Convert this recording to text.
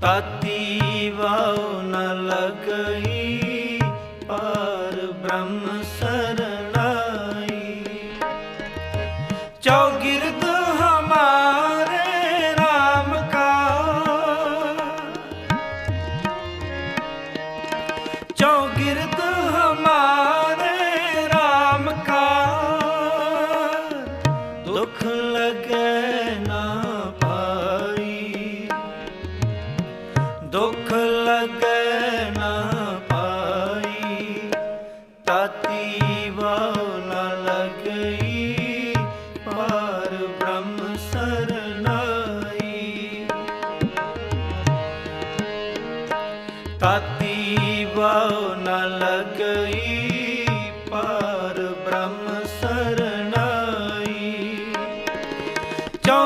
ਤਾਤੀ ਵਾਉ ਨ ਲਗਈ ਪਰ ਬ੍ਰਹਮ ਸਰਣਾਈ। ਚੌਗਿਰਦ ਦੁੱਖ ਲੱਗੇ ਨਾ ਪਾਈ, ਤਾਤੀ ਵਾਉ ਨਾ ਲਗਈ ਪਾਰ ਬ੍ਰਹਮ ਸਰਨਾਈ। ਤਾਤੀ ਵਾਉ ਨਾ ਲਗਈ ਪਾਰ ਬ੍ਰਹਮ ਸਰਨਾਈ। ਚੌ